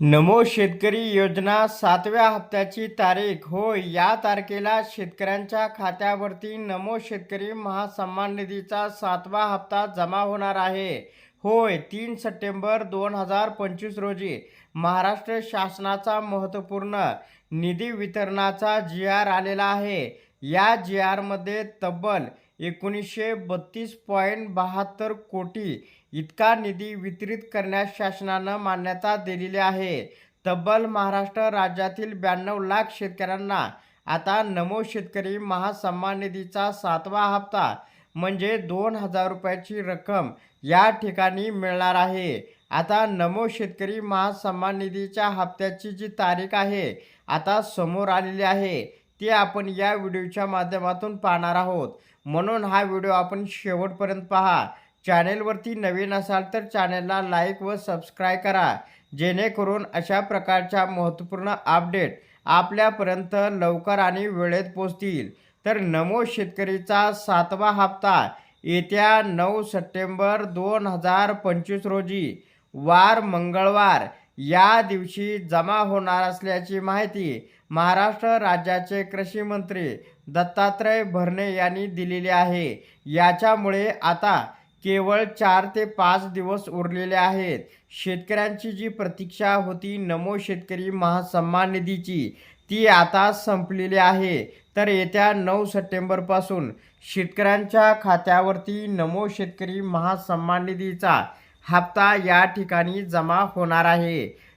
नमो शेतकरी योजना सातव्या हप्त्याची तारीख. होय या तारखेला शेतकऱ्यांच्या खात्यावरती नमो शेतकरी महासन्मान निधीचा सातवा हप्ता जमा होणार आहे. होय तीन सप्टेंबर दोन हजार पंचवीस रोजी महाराष्ट्र शासनाचा महत्त्वपूर्ण निधी वितरणाचा जी आर आलेला आहे. या जी आरमध्ये तब्बल एकोणीसशे बत्तीस पॉईंट बहात्तर कोटी इतका निधी वितरित करण्यास शासनानं मान्यता दिलेली आहे. तब्बल महाराष्ट्र राज्यातील ब्याण्णव लाख शेतकऱ्यांना आता नमो शेतकरी महासन्मान निधीचा सातवा हप्ता म्हणजे दोन हजार रुपयाची रक्कम या ठिकाणी मिळणार आहे. आता नमो शेतकरी महासन्मान निधीच्या हप्त्याची जी तारीख आहे आता समोर आलेली आहे. ते आपण या व्हिडिओच्या माध्यमातून पाहणार आहोत. म्हणून हा व्हिडिओ आपण शेवटपर्यंत पहा. चॅनेलवरती नवीन असाल तर चॅनेलला लाईक व सबस्क्राईब करा. जेणेकरून अशा प्रकारच्या महत्त्वपूर्ण अपडेट आपल्यापर्यंत लवकर आणि वेळेत पोचतील तर नमो शेतकरीचा सातवा हप्ता येत्या नऊ सप्टेंबर दोन हजार पंचवीस रोजी वार मंगळवार या दिवशी जमा होणार असल्याची माहिती महाराष्ट्र राज्याचे कृषी मंत्री दत्तात्रय भरणे यांनी दिलेली आहे. याच्यामुळे आता केवळ चार ते पाच दिवस उरलेले आहेत. शेतकऱ्यांची जी प्रतीक्षा होती नमो शेतकरी महासन्मान निधीची ती आता संपलेली आहे. तर येत्या नऊ सप्टेंबरपासून शेतकऱ्यांच्या खात्यावरती नमो शेतकरी महासन्मान निधीचा हप्ता या ठिकाणी जमा होणार आहे.